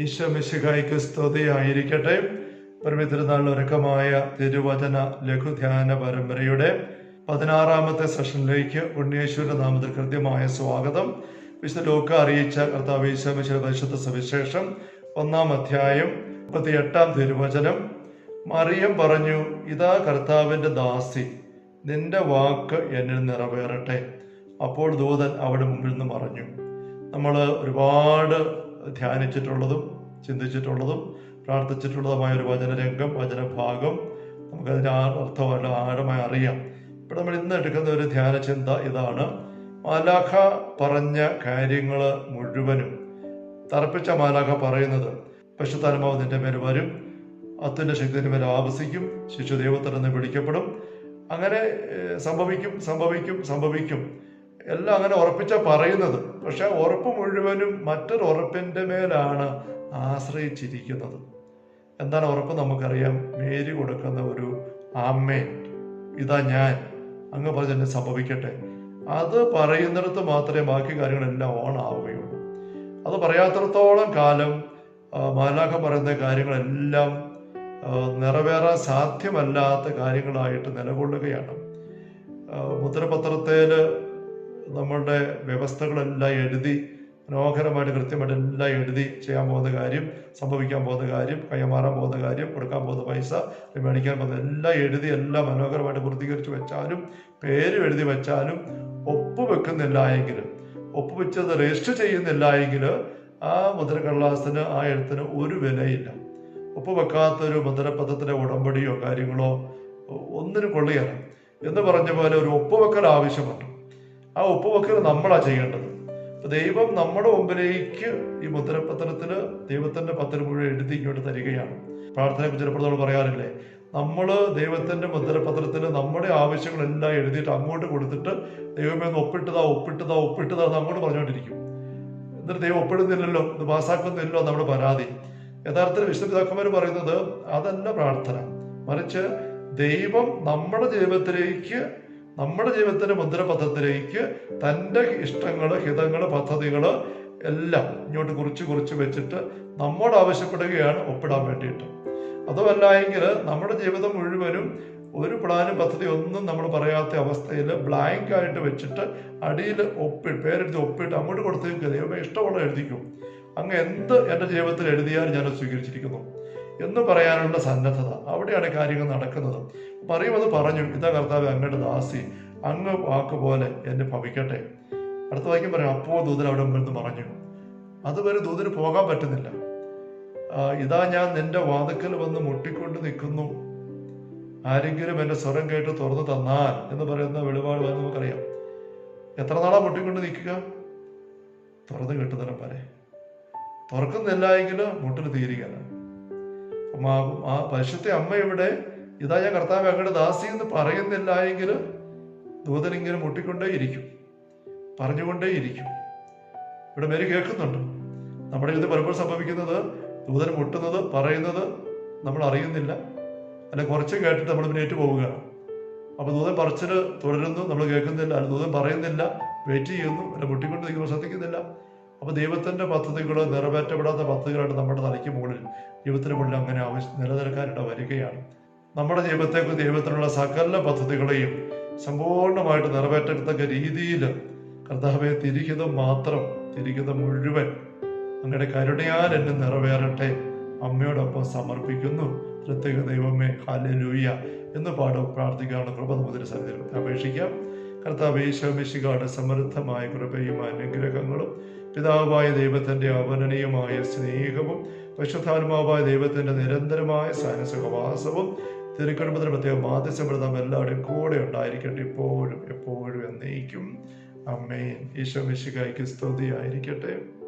ഈശോ മിശിഹായിക്ക് സ്തുതിയായിരിക്കട്ടെ. പരമിതിരുനാളിൽ ഒരുക്കമായ തിരുവചന ലഘുധ്യാന പരമ്പരയുടെ പതിനാറാമത്തെ സെഷനിലേക്ക് ഉണ്ണിയേശ്വര നാമത്തിൽ കൃത്യമായ സ്വാഗതം. വിശുദ്ധ ലോക്ക അറിയിച്ച കർത്താവ് ഈശോമിശിയുടെ പരിശുദ്ധ സവിശേഷം ഒന്നാം അധ്യായം മുപ്പത്തി എട്ടാം തിരുവചനം. മറിയം പറഞ്ഞു ഇതാ കർത്താവിന്റെ ദാസി നിന്റെ വാക്ക് എന്നിൽ നിറവേറട്ടെ. അപ്പോൾ ദൂതൻ അവിടെ മുമ്പിൽ നിന്ന് പറഞ്ഞു നമ്മൾ ഒരുപാട് ധ്യാനിച്ചിട്ടുള്ളതും ചിന്തിച്ചിട്ടുള്ളതും പ്രാർത്ഥിച്ചിട്ടുള്ളതുമായ ഒരു വചനരംഗം വചനഭാഗം നമുക്കതിന്റെ ആ അർത്ഥമല്ല ആഴമായി അറിയാം. ഇപ്പോൾ നമ്മൾ ഇന്ന് എടുക്കുന്ന ഒരു ധ്യാന ചിന്ത ഇതാണ്. മാലാഖ പറഞ്ഞ കാര്യങ്ങൾ മുഴുവനും തറപ്പിച്ച മാലാഖ പറയുന്നത് പശുത്താനുമാവ് നിന്റെ മേൽ വരും അത്തിന്റെ ശക്തിന്റെ മേൽ ആവസിക്കും ശിശു ദൈവത്തിൽ നിന്ന് വിളിക്കപ്പെടും. അങ്ങനെ സംഭവിക്കും സംഭവിക്കും സംഭവിക്കും. എല്ലാം അങ്ങനെ ഉറപ്പിച്ച പറയുന്നത്. പക്ഷെ ആ ഉറപ്പ് മുഴുവനും മറ്റൊരു ഉറപ്പിന്റെ മേലാണ് ആശ്രയിച്ചിരിക്കുന്നത്. എന്താണ് ഉറപ്പ്? നമുക്കറിയാം. മേരി കൊടുക്കുന്ന ഒരു ആമ്മേ ഇതാ ഞാൻ. അങ്ങ് പറഞ്ഞെന്നെ സംഭവിക്കട്ടെ. അത് പറയുന്നിടത്ത് മാത്രമേ ബാക്കി കാര്യങ്ങളെല്ലാം ഓൺ ആവുകയുള്ളൂ. അത് പറയാത്തിടത്തോളം കാലം മാലാഖ പറയുന്ന കാര്യങ്ങളെല്ലാം നിറവേറാൻ സാധ്യമല്ലാത്ത കാര്യങ്ങളായിട്ട് നിലകൊള്ളുകയാണ്. മുദ്രപത്രത്തിൽ നമ്മളുടെ വ്യവസ്ഥകളെല്ലാം എഴുതി മനോഹരമായിട്ട് കൃത്യമായിട്ട് എല്ലാം എഴുതി ചെയ്യാൻ പോകുന്ന കാര്യം സംഭവിക്കാൻ പോകുന്ന കാര്യം കൈമാറാൻ പോകുന്ന കാര്യം കൊടുക്കാൻ പോകുന്ന പൈസ മേടിക്കാൻ പോകുന്ന എല്ലാം എഴുതി എല്ലാം മനോഹരമായിട്ട് പൂർത്തീകരിച്ച് വെച്ചാലും പേര് എഴുതി വെച്ചാലും ഒപ്പ് വെക്കുന്നില്ല എങ്കിൽ ഒപ്പ് വെച്ചത് രജിസ്റ്റർ ചെയ്യുന്നില്ല എങ്കിൽ ആ മുദ്രക്കടലാസത്തിന് ആ എഴുത്തിന് ഒരു വിലയില്ല. ഒപ്പ് വെക്കാത്തൊരു മുദ്രപത്രത്തിന്റെ ഉടമ്പടിയോ കാര്യങ്ങളോ ഒന്നിനും കൊള്ളുകയാണ് എന്ന് പറഞ്ഞ പോലെ ഒരു ഒപ്പുവെക്കൽ ആവശ്യമുണ്ട്. ആ ഒപ്പുവെക്കൽ നമ്മളാ ചെയ്യേണ്ടത്. അപ്പൊ ദൈവം നമ്മുടെ മുമ്പിലേക്ക് ഈ മുദ്രപത്രത്തിൽ ദൈവത്തിന്റെ പത്രം മുഴുവൻ എഴുതി ഇങ്ങോട്ട് തരികയാണ്. പ്രാർത്ഥനയെ ചിലപ്പോൾ നമ്മൾ പറയാറില്ലേ നമ്മൾ ദൈവത്തിന്റെ മുദ്രപത്രത്തിൽ നമ്മുടെ ആവശ്യങ്ങളെല്ലാം എഴുതിയിട്ട് അങ്ങോട്ട് കൊടുത്തിട്ട് ദൈവമേ ഒന്ന് ഒപ്പിട്ടതാ ഒപ്പിട്ടതാ ഒപ്പിട്ടതാ അങ്ങോട്ട് പറഞ്ഞുകൊണ്ടിരിക്കും. എന്നിട്ട് ദൈവം ഒപ്പിടുന്നില്ലല്ലോ ഇത് പാസ്സാക്കുന്നില്ലല്ലോ നമ്മുടെ പരാതി. യഥാർത്ഥത്തിൽ വിശുദ്ധപിതാക്കന്മാർ പറയുന്നത് അതല്ല പ്രാർത്ഥന. മറിച്ച് ദൈവം നമ്മുടെ ജീവിതത്തിലേക്ക് നമ്മുടെ ജീവിതത്തിന്റെ മുദ്രപഥത്തിലേക്ക് തന്റെ ഇഷ്ടങ്ങൾ ഹിതങ്ങൾ പദ്ധതികൾ എല്ലാം ഇങ്ങോട്ട് കുറിച്ച് കുറിച്ച് വെച്ചിട്ട് നമ്മോട് ആവശ്യപ്പെടുകയാണ് ഒപ്പിടാൻ വേണ്ടിയിട്ട്. അതുമല്ല എങ്കിൽ നമ്മുടെ ജീവിതം മുഴുവനും ഒരു പ്ലാനും പദ്ധതി ഒന്നും നമ്മൾ പറയാത്ത അവസ്ഥയിൽ ബ്ലാങ്ക് ആയിട്ട് വെച്ചിട്ട് അടിയിൽ ഒപ്പി പേരെഴുതി ഒപ്പിട്ട് അങ്ങോട്ട് കൊടുത്തേക്ക് ദൈവമേ ഇഷ്ടമുള്ള എഴുതിക്കും. അങ്ങ് എന്ത് എന്റെ ജീവിതത്തിൽ എഴുതിയാലും ഞാൻ സ്വീകരിച്ചിരിക്കുന്നു. എന്ന് പറയാനുള്ള സന്നദ്ധത. അവിടെയാണ് കാര്യങ്ങൾ നടക്കുന്നത്. പറയുമെന്ന് പറഞ്ഞു. ഇതാ കർത്താവ് അങ്ങയുടെ ദാസി. അങ്ങ് വാക്ക് പോലെ എന്നെ ഭവിക്കട്ടെ. അടുത്ത വാക്യം പറയാം അപ്പോ ദൂതൻ അവിടെ മുമ്പ് പറഞ്ഞു. അതുവരെ ദൂതന് പോകാൻ പറ്റുന്നില്ല. ഇതാ ഞാൻ നിന്റെ വാതുക്കൽ വന്ന് മുട്ടിക്കൊണ്ട് നിൽക്കുന്നു. ആരെങ്കിലും എന്റെ സ്വരം കേട്ട് തുറന്നു തന്നാൽ എന്ന് പറയുന്ന വെളിപാട് വരെ നമുക്കറിയാം. എത്ര നാളാ മുട്ടിക്കൊണ്ട് നിൽക്കുക? തുറന്നു കിട്ടുന്നതിനും വരെ തുറക്കുന്നില്ല എങ്കിൽ മുട്ടിന് തീരുകയാണ്. ആ- പരിശുദ്ധ അമ്മ ഇവിടെ ഇതാ ഞാൻ കർത്താവ് അങ്ങയുടെ ദാസി എന്ന് പറയുന്നില്ല എങ്കിൽ ദൂതൻ ഇങ്ങനെ മുട്ടിക്കൊണ്ടേയിരിക്കും പറഞ്ഞുകൊണ്ടേയിരിക്കും ഇവിടെ മേരി കേൾക്കുന്നുണ്ട്. നമ്മുടെ ഇത് പലപ്പോഴും സംഭവിക്കുന്നത് ദൂതൻ മുട്ടുന്നത് പറയുന്നത് നമ്മൾ അറിയുന്നില്ല. അല്ലെ കുറച്ച് കേട്ടിട്ട് നമ്മൾ പിന്നെ ഏറ്റു പോവുകയാണ് അപ്പൊ ദൂതൻ പറച്ചിൽ തുടരുന്നു നമ്മൾ കേൾക്കുന്നില്ല. ദൂതൻ പറയുന്നില്ല വെയിറ്റ് ചെയ്യുന്നു അല്ല മുട്ടിക്കൊണ്ട് നിൽക്കുമ്പോൾ ശ്രദ്ധിക്കുന്നില്ല. അപ്പൊ ദൈവത്തിന്റെ പദ്ധതികൾ നിറവേറ്റപ്പെടാത്ത പദ്ധതികളായിട്ട് നമ്മുടെ തലയ്ക്ക് മുകളിൽ ജീവിതത്തിന് മുകളിൽ അങ്ങനെ ആവശ്യം നിലനിൽക്കാനിട വരികയാണ്. നമ്മുടെ ജീവിതത്തേക്ക് ദൈവത്തിനുള്ള സകല പദ്ധതികളെയും സമ്പൂർണമായിട്ട് നിറവേറ്റത്തക്ക രീതിയിൽ കർത്താവെ തിരിഹിതം മാത്രം തിരിഹിതം മുഴുവൻ അങ്ങയുടെ കരുണയാൽ എന്നെ നിറവേറട്ടെ. അമ്മയോടൊപ്പം സമർപ്പിക്കുന്നു. പ്രത്യേക ദൈവമേ ഹാലലൂയ എന്ന് പാടും പ്രാർത്ഥിക്കാനുള്ള കൃപ നമുക്ക് സന്നിധിയിൽ അപേക്ഷിക്കാം. കർത്താവ് ഈശോമിശികാട് സമൃദ്ധമായ കൃപയും അനുഗ്രഹങ്ങളും പിതാവായ ദൈവത്തിന്റെ അവനനീയമായ സ്നേഹവും പശുധാത്മാവായ ദൈവത്തിന്റെ നിരന്തരമായ സാനസുഖവാസവും തിരുക്കടുമ്പത്തിന് പ്രത്യേക മാധ്യസമൃദ്ധം എല്ലാവരുടെയും കൂടെ ഉണ്ടായിരിക്കട്ടെ. ഇപ്പോഴും എപ്പോഴും എന്നേക്കും. അമ്മേൻ. ഈശോ മിശികായ്ക്ക് സ്തുതിയായിരിക്കട്ടെ.